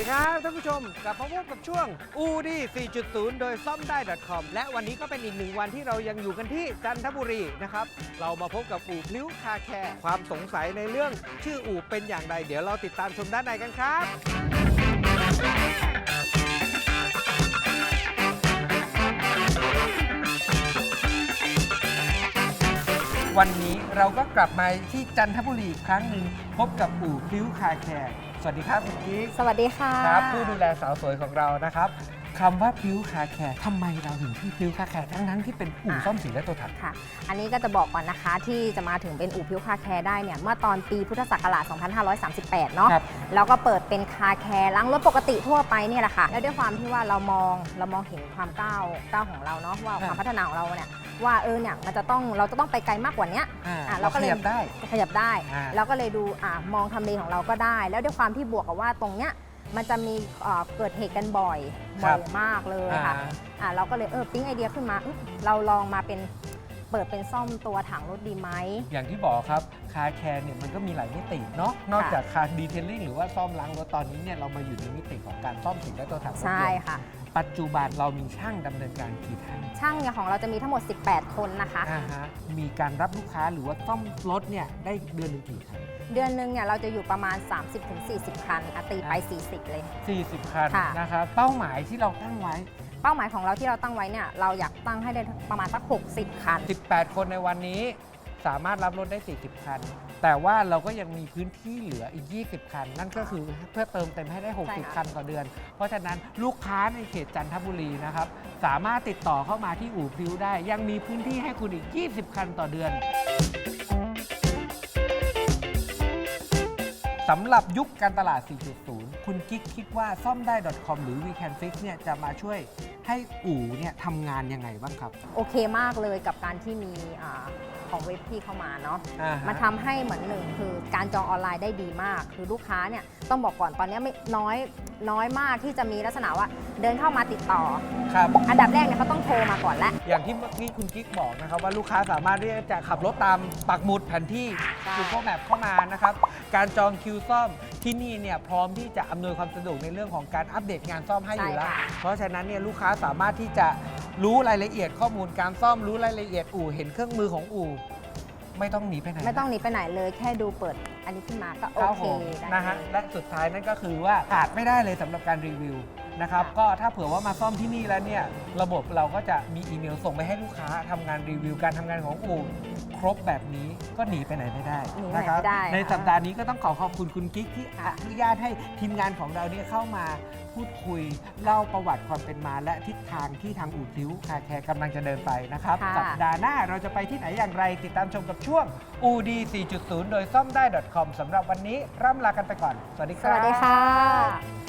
ดีครับท่านผู้ชมกลับมาพบกับช่วงอูดี4.0 โดยซ่อมได้ .com และวันนี้ก็เป็นอีกหนึ่งวันที่เรายังอยู่กันที่จันทบุรีนะครับ เรามาพบกับอู่พลิ้วคาแคร์ความสงสัยในเรื่องชื่ออู่เป็นอย่างไร เดี๋ยวเราติดตามชมด้านในกันครับ วันนี้เราก็กลับมาที่จันทบุรีอีกครั้งหนึ่งพบกับอู่พลิ้วคาแคร์สวัสดีครับคุณกิ๊กสวัสดีค่ะ ครับผู้ดูแลสาวสวยของเรานะครับ คำว่าพลิ้วคาแคร์ทำไมเราถึงชื่อพลิ้วคาแคร์ทั้งนั้นที่เป็นอู่ซ่อมสีและตัวถัง ค่ะ อันนี้ก็จะบอกก่อนนะคะที่จะมาถึงเป็นอู่พิวคาแคร์ได้เนี่ยเมื่อตอนปีพุทธศักราช 2538 เนาะครับแล้วก็เปิดเป็นคาแคร์ล้างรถปกติทั่วไปเนี่ยแหละค่ะ แล้วด้วยความที่ว่าเรามองเรามองเห็นความก้าวก้าวของเราเนาะว่าครับความพัฒนาของเราเนี่ยว่าเออเนี่ยมันจะต้องเราจะต้องไปไกลมากกว่าเนี้ย อ่าอะเราเราก็ขเลย ยับได้ ขยับได้ อ่าแล้วก็เลยดูอะมองทำเลของเราก็ได้ แล้วด้วยความที่บวกกับว่าตรงเนี้ย มันจะมีเอ่อเกิดเหตุกันบ่อยครับ่อบยมากเลยค่ะอ่า อะเราก็เลยเออปิ๊งไอเดียขึ้นมาอื้อเราลองมาเป็น เปิดเป็นซ่อมตัวถังรถดีไหม อย่างที่บอกครับคาแคร์เนี่ยมันก็มีหลายมิติเนาะนอกค่ะจากคาดีเทลลิ่งหรือว่าซ่อมล้างรถตอนนี้เนี่ยเรามาอยู่ในมิติของการซ่อมสีและตัวถังรถยนต์ใช่ค่ะ ปัจจุบันเรามีช่างดำเนินการกี่ท่านช่างเนี่ยของเราจะมีทั้งหมด 18 คนนะคะ อ่าฮะมีการรับลูกค้าหรือว่าซ่อมรถเนี่ยได้เดือนหนึ่งกี่คัน เดือนหนึงเนี่ยเราจะอยู่ประมาณ 30-40 คันอะตีไป 40 เลย 40 คันค่ะ นะครับเป้าหมายที่เราตั้งไว้ เป้าหมายของเราที่เราตั้งไว้เนี่ยเราอยากตั้งให้ได้ประมาณสัก 60 คัน 18 คนในวันนี้สามารถรับรถได้ 40 คัน แต่ว่าเราก็ยังมีพื้นที่เหลืออีก 20 คัน นั่นก็คือเพื่อเติมเต็มให้ได้ ใช่60ค่ะคันต่อเดือน เพราะฉะนั้นลูกค้าในเขตจันทบุรีนะครับ สามารถติดต่อเข้ามาที่อู่พริ้วได้ ยังมีพื้นที่ให้คุณอีก 20 คันต่อเดือน สำหรับยุคการตลาด 4.0 คุณกิ๊กคิดว่าซ่อมได้ .com หรือ we can fix เนี่ยจะมาช่วยให้อู่เนี่ยทำงานยังไงบ้างครับ โอเคมากเลยกับการที่มีอา ของเว็บที่เข้ามาเนาะอ่าฮะ มันทำให้เหมือนหนึ่งคือการจองออนไลน์ได้ดีมาก คือลูกค้าเนี่ยต้องบอกก่อนตอนนี้ไม่น้อยน้อยมากที่จะมีลักษณะว่าเดินเข้ามาติดต่อ ครับ อันดับแรกเนี่ยเขาต้องโทรมาก่อนแล้วอย่างที่เมื่อกี้คุณกิ๊กบอกนะครับว่าลูกค้าสามารถที่จะขับรถตามปักหมุดแผนที่ใช่ Google Map เข้ามานะครับ การจองคิวซ่อมที่นี่เนี่ยพร้อมที่จะอำนวยความสะดวกในเรื่องของการอัปเดตงานซ่อมให้อยู่แล้ว เพราะฉะนั้นเนี่ยลูกค้าสามารถที่จะ รู้รายละเอียดข้อมูลการซ่อมรู้รายละเอียดอู่เห็นเครื่องมือของอู่ ไม่ต้องหนีไปไหนไม่ต้องหนีไปไหนเลยแค่ดูเปิดอันนี้ขึ้นมาก็โอครับเคผมได้นะฮะเลย และสุดท้ายนั่นก็คือว่าขาดไม่ได้เลยสำหรับการรีวิวนะครับค่ะก็ถ้าเผื่อว่ามาซ่อมที่นี่แล้วเนี่ย ระบบเราก็จะมีอีเมลส่งไปให้ลูกค้าทำงานรีวิวการทำงานของอู่ครบแบบนี้ก็หนีไปไหนไม่ได้หนีไปไหนนะครับไม่ได้ ในค่ะสัปดาห์นี้ก็ต้องขอขอบคุณคุณกิ๊กที่อค่ะนุญาตให้ทีมงานของเราเนี่ยเข้ามาพูดคุยเล่าประวัติความเป็นมาและทิศทางที่ทางอู่พลิ้วคาแคร์กำลังจะเดินไปนะครับ ค่ะ สัปดาห์หน้าเราจะไปที่ไหนอย่างไร ติดตามชมกับช่วงอูดี4.0 โดยซ่อมได้ .com สำหรับวันนี้ร่ำลากันไปก่อน สวัสดีคสรับ วัสดีค่ะ